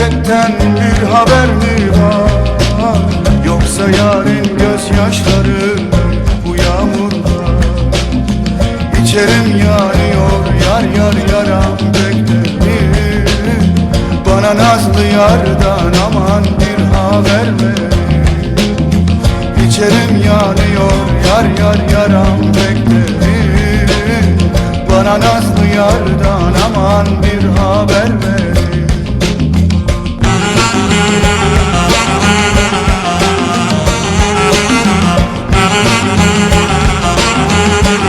Gerçekten bir haber mi var? Yoksa yarın gözyaşların bu yağmurda? İçerim yanıyor yar yar yaram beklerim Bana nazlı yardan aman bir haber ver. İçerim yanıyor yar yar yaram beklerim Bana nazlı yardan aman bir haber ver. Thank